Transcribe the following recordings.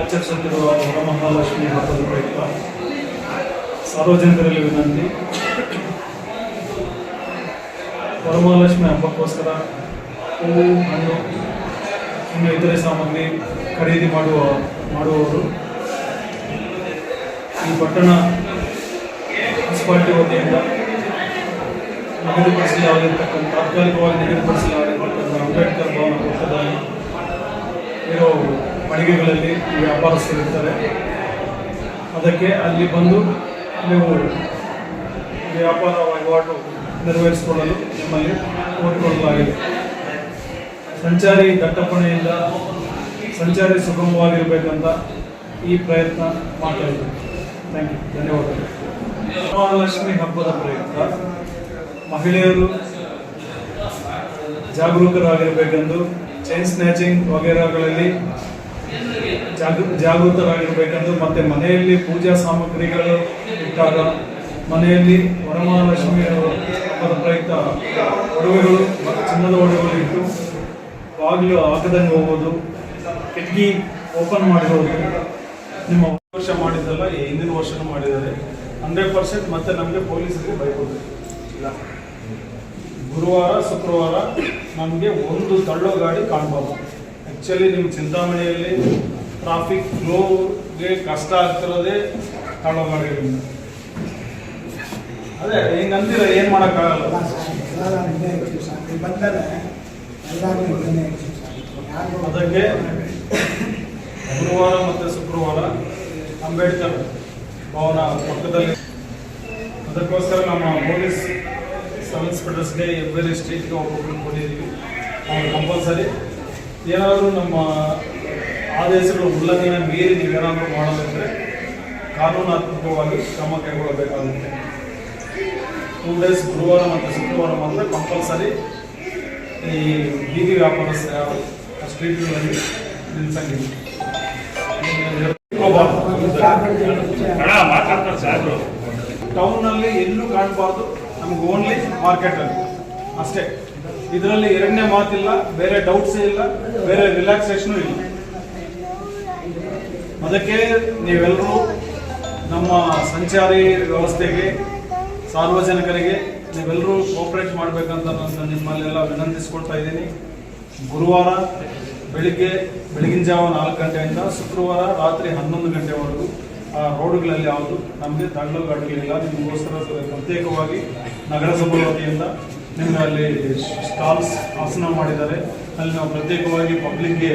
ಆಚರಿಸುತ್ತಿರುವ ವರಮಹಾಲಕ್ಷ್ಮಿ ಹಬ್ಬದ ಪ್ರಯುಕ್ತ ಸಾರ್ವಜನಿಕರಲ್ಲಿ ವಿನಂತಿ. ವರಮಹಾಲಕ್ಷ್ಮಿ ಹಬ್ಬಕ್ಕೋಸ್ಕರ ಹೂವು, ಹಣ್ಣು, ಇನ್ನು ಇತರೆ ಸಾಮಗ್ರಿ ಖರೀದಿ ಮಾಡುವ, ಮಾಡುವವರು ಈ ಪಟ್ಟಣ ಮುನ್ಸಿಪಾಲಿಟಿ ವತಿಯಿಂದ ನಿಗದಿಪಡಿಸಲಾಗಿರ್ತಕ್ಕಂಥ ತಾತ್ಕಾಲಿಕವಾಗಿ ನಿಗದಿಪಡಿಸಲಾಗಿರ್ತಕ್ಕಂಥ ಅಂಬೇಡ್ಕರ್ ಭವನ ಪಕ್ಕದಲ್ಲಿ ಇರೋ ಮಳಿಗೆಗಳಲ್ಲಿ ಈ ವ್ಯಾಪಾರಸ್ಥರಿರ್ತಾರೆ ಅದಕ್ಕೆ ಅಲ್ಲಿ ಬಂದು ನೀವು ವ್ಯಾಪಾರ ವಹಿವಾಟು ನೆರವೇರಿಸಿಕೊಳ್ಳಲು ನಿಮ್ಮಲ್ಲಿ ಕೋರಿಕೊಳ್ಳಲಾಗಿದೆ ಸಂಚಾರಿ ದಟ್ಟಪಣೆಯಿಂದ ಸಂಚಾರಿ ಸುಗಮವಾಗಿರಬೇಕಂತ ಈ ಪ್ರಯತ್ನ ಮಾಡ್ತಾ ಥ್ಯಾಂಕ್ ಯು ಧನ್ಯವಾದಗಳು. ಮಹಾಲಕ್ಷ್ಮಿ ಹಬ್ಬದ ಪ್ರಯತ್ನ ಮಹಿಳೆಯರು ಜಾಗರೂಕರಾಗಿರಬೇಕೆಂದು ಚೈನ್ ಸ್ನ್ಯಾಚಿಂಗ್ ವಗೇರಾಗಳಲ್ಲಿ ಜಾಗೃ, ಜಾಗೃತರಾಗಿರಬೇಕೆಂದು ಮತ್ತೆ ಮನೆಯಲ್ಲಿ ಪೂಜಾ ಸಾಮಗ್ರಿಗಳು ಇಟ್ಟಾಗ ಮನೆಯಲ್ಲಿ ವರಮಹಾಲಕ್ಷ್ಮಿ ಹಬ್ಬದ ಪ್ರಯುಕ್ತ ಒಡವೆಗಳು ಮತ್ತು ಚಿನ್ನದ ಒಡವೆಗಳು ಇಟ್ಟು ಬಾಗಿಲು ಹಾಕದಂಗೆ ಹೋಗೋದು, ಕಿಟಕಿ ಓಪನ್ ಮಾಡಿರೋದು ನಿಮ್ಮ ವರ್ಷ ಮಾಡಿದ್ದಲ್ಲ ಹಿಂದಿನ ವರ್ಷನೂ ಮಾಡಿದ್ದಾರೆ. ಹಂಡ್ರೆಡ್ ಪರ್ಸೆಂಟ್ ಮತ್ತೆ ನಮಗೆ ಪೊಲೀಸರಿಗೆ ಬೈಕೊಡ್ಬೇಕು ಇಲ್ಲ. ಗುರುವಾರ, ಶುಕ್ರವಾರ ನಮಗೆ ಒಂದು ತಳ್ಳೋ ಗಾಡಿ ಕಾಣ್ಬೋದು. ಆ್ಯಕ್ಚುಲಿ ನಿಮ್ಮ ಚಿಂತಾಮಣಿಯಲ್ಲಿ ಟ್ರಾಫಿಕ್ ಫ್ಲೋಗೆ ಕಷ್ಟ ಆಗ್ತಿರೋದೇ ತಳ್ಳೋ ಗಾಡಿಗಳಿಂದ ಅದೇ, ಹಿಂಗಂತೀರ? ಏನು ಮಾಡೋಕ್ಕಾಗಲ್ಲ? ಅದಕ್ಕೆ ಗುರುವಾರ ಮತ್ತು ಶುಕ್ರವಾರ ಅಂಬೇಡ್ಕರ್ ಭವನ ಪಕ್ಕದಲ್ಲಿ. ಅದಕ್ಕೋಸ್ಕರ ನಮ್ಮ ಪೊಲೀಸ್ ಸಬ್ ಇನ್ಸ್ಪೆಕ್ಟರ್ಸ್ಗೆ ಎವ್ರಿ ಸ್ಟ್ರೀಟ್ಗೆ ಒಬ್ಬೊಬ್ಬರು ಕೊಟ್ಟಿದ್ದೀವಿ ಅವ್ರು ಕಂಪಲ್ಸರಿ ಏನಾದರೂ ನಮ್ಮ ಆದೇಶಗಳು ಉಲ್ಲಂಘನೆ ಮೀರಿ ನೀವೇನಾದರೂ ಮಾಡೋದಂದರೆ ಕಾನೂನಾತ್ಮಕವಾಗಿ ಕ್ರಮ ಕೈಗೊಳ್ಳಬೇಕಾಗುತ್ತೆ. ಟೂ ಡೇಸ್ ಗುರುವಾರ ಮತ್ತು ಶುಕ್ರವಾರ ಮಾತ್ರ ಕಂಪಲ್ಸರಿ ಈ ಬೀದಿ ವ್ಯಾಪಾರಸ್ಥ ಸ್ಟ್ರೀಟ್ಗಳಲ್ಲಿ ನಿಲ್ಸಂಗಿಲ್ಲ. ಟೌನ್ನಲ್ಲಿ ಟೌನಲ್ಲಿ ಎಲ್ಲೂ ಕಾಣಬಾರ್ದು. ನಮ್ಗೆ ಓನ್ಲಿ ಮಾರ್ಕೆಟಲ್ಲಿ ಅಷ್ಟೇ. ಇದರಲ್ಲಿ ಎರಡನೇ ಮಾತಿಲ್ಲ, ಬೇರೆ ಡೌಟ್ಸ್ ಇಲ್ಲ, ಬೇರೆ ರಿಲ್ಯಾಕ್ಸೇಷನ್ ಇಲ್ಲ. ಅದಕ್ಕೆ ನೀವೆಲ್ಲರೂ ನಮ್ಮ ಸಂಚಾರಿ ವ್ಯವಸ್ಥೆಗೆ, ಸಾರ್ವಜನಿಕರಿಗೆ ನೀವೆಲ್ಲರೂ ಕೋಪರೇಟ್ ಮಾಡಬೇಕಂತ ನಾನು ನಿಮ್ಮಲ್ಲೆಲ್ಲ ವಿನಂತಿಸ್ಕೊಳ್ತಾ ಇದ್ದೀನಿ. ಗುರುವಾರ ಬೆಳಿಗ್ಗೆ, ಬೆಳಗಿನ ಜಾವ ನಾಲ್ಕು ಗಂಟೆಯಿಂದ ಶುಕ್ರವಾರ ರಾತ್ರಿ ಹನ್ನೊಂದು ಗಂಟೆವರೆಗೂ ರೋಡ್ಗಳಲ್ಲಿ ಯಾವುದು ನಮಗೆ ತಳ್ಳು ಗಾಡಿಗಳಿಲ್ಲ ನಿಮಗೋಸ್ಕರ ಪ್ರತ್ಯೇಕವಾಗಿ ನಗರಸಭೆ ವತಿಯಿಂದ ನಿಮ್ಗೆ ಅಲ್ಲಿ ಸ್ಟಾಲ್ಸ್ ಆಸನ ಮಾಡಿದ್ದಾರೆ. ಅಲ್ಲಿ ನಾವು ಪ್ರತ್ಯೇಕವಾಗಿ ಪಬ್ಲಿಕ್ಗೆ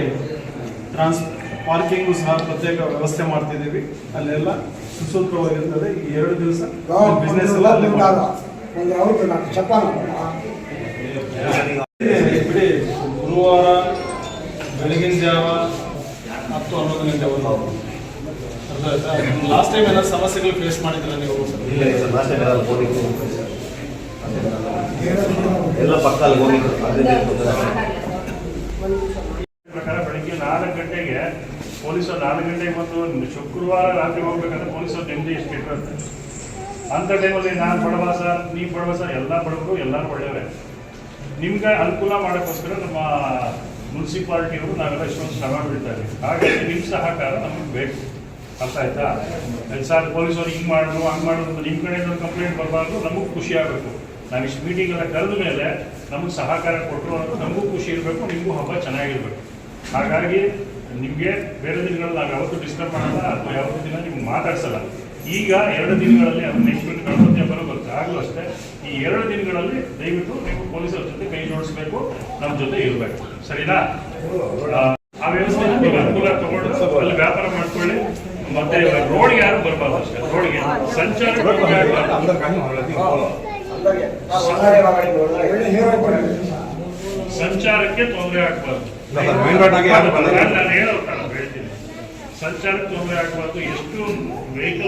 ಟ್ರಾನ್ಸ್ ಪಾರ್ಕಿಂಗು ಸಹ ಪ್ರತ್ಯೇಕ ವ್ಯವಸ್ಥೆ ಮಾಡ್ತಿದ್ದೀವಿ. ಅಲ್ಲೆಲ್ಲ ಸುಸೂತ್ರವಾಗಿರ್ತದೆ. ಈ ಎರಡು ದಿವಸ ಬಿಸ್ನೆಸ್ ಎಲ್ಲ ಬಿಡಿ. ಗುರುವಾರ ಬೆಳಗಿನ ಜಾವ ಹತ್ತು ಹನ್ನೊಂದು ಗಂಟೆ ಒಂದು. ಲಾಸ್ಟ್ ಟೈಮ್ ಎಲ್ಲ ಸಮಸ್ಯೆಗಳು ಫೇಸ್ ಮಾಡಿದ್ರ ನೀವು? ಇಲ್ಲ ಇಲ್ಲ ಲಾಸ್ಟ್ ಟೈಮ್ ಎಲ್ಲ ಹೋಗಿ ಎಲ್ಲ ಪಕ್ಕದಲ್ಲಿ ಹೋಗಿ ಅದರಿಂದ ತೊಂದರೆ ಪ್ರಕಾರ ಬೆಳಿಗ್ಗೆ ನಾಲ್ಕು ಗಂಟೆಗೆ ಪೊಲೀಸರು ನಾಲ್ಕು ಗಂಟೆಗೆ ಮತ್ತು ಶುಕ್ರವಾರ ರಾತ್ರಿ ಹೋಗ್ಬೇಕಂದ್ರೆ ಪೊಲೀಸರು ನೆಮ್ಮದಿ ಎಷ್ಟು ಇಟ್ಟಿರುತ್ತೆ ಅಂಥ ಟೈಮಲ್ಲಿ ನಾನು ಬಡವ ಸರ್ ನೀ ಬಡವ ಸರ್ ಎಲ್ಲ ಬಡವರು ಎಲ್ಲರೂ ಒಳ್ಳೆಯವರೇ. ನಿಮ್ಗೆ ಅನುಕೂಲ ಮಾಡೋಕ್ಕೋಸ್ಕರ ನಮ್ಮ ಮುನ್ಸಿಪಾಲ್ಟಿಯವರು ನಾವೆಲ್ಲ ಇಷ್ಟೊಂದು ಶ್ರಮ ಬೀಳ್ತಾ ಇದ್ದೀವಿ. ಹಾಗಾಗಿ ನಿಮ್ಮ ಸಹಕಾರ ನಮಗೆ ಬೇಕು. ಅರ್ಥ ಆಯ್ತಾ ಸರ್ ಪೊಲೀಸರು ಹಿಂಗೆ ಮಾಡೋದು ಹಂಗೆ ಮಾಡೋದು ಅಂತ ನಿಮ್ಮ ಕಡೆಯಿಂದ ಕಂಪ್ಲೇಂಟ್ ಬರಬಾರ್ದು ನಮಗೂ ಖುಷಿ ಆಗಬೇಕು. ನಾವು ಇಷ್ಟು ಮೀಟಿಂಗ್ ಎಲ್ಲ ಕರೆದ ಮೇಲೆ ನಮಗೆ ಸಹಕಾರ ಕೊಟ್ಟರು ಅನ್ನೋದು ನಮಗೂ ಖುಷಿ ಇರಬೇಕು ನಿಮಗೂ ಹಬ್ಬ ಚೆನ್ನಾಗಿರ್ಬೇಕು. ಹಾಗಾಗಿ ನಿಮಗೆ ಬೇರೆ ದಿನಗಳಲ್ಲಿ ನಾವು ಯಾವತ್ತೂ ಡಿಸ್ಟರ್ಬ್ ಮಾಡಲ್ಲ ಅಥವಾ ಯಾವತ್ತೂ ದಿನ ನಿಮ್ಗೆ ಮಾತಾಡ್ಸಲ್ಲ. ಈಗ ಎರಡು ದಿನಗಳಲ್ಲಿ ಅದು ನೆಕ್ಸ್ಟ್ ವೀಕ್ ಗಣಪತಿ ಆಗಲೂ ಅಷ್ಟೇ ಈ ಎರಡು ದಿನಗಳಲ್ಲಿ ದಯವಿಟ್ಟು ನೀವು ಪೊಲೀಸರ ಜೊತೆ ಕೈ ಜೋಡಿಸ್ಬೇಕು ನಮ್ಮ ಜೊತೆ ಇರಬೇಕು. ಸರಿನಾ? ಆ, ವ್ಯವಸ್ಥೆ ಅನುಕೂಲ ತಗೊಂಡು ಮತ್ತೆ ರೋಡ್ ಯಾರು ಬರಬಾರ್ದು ಅಷ್ಟೇ? ರೋಡ್ಗೆ ಸಂಚಾರ. ಸಂಚಾರಕ್ಕೆ ತೊಂದರೆ ಆಗ್ಬಾರ್ದು. ನಾನು ಹೇಳ್ತೀನಿ. ಸಂಚಾರಕ್ಕೆ ತೊಂದರೆ ಆಗ್ಬಾರ್ದು. ಎಷ್ಟು ವೆಹಿಕಲ್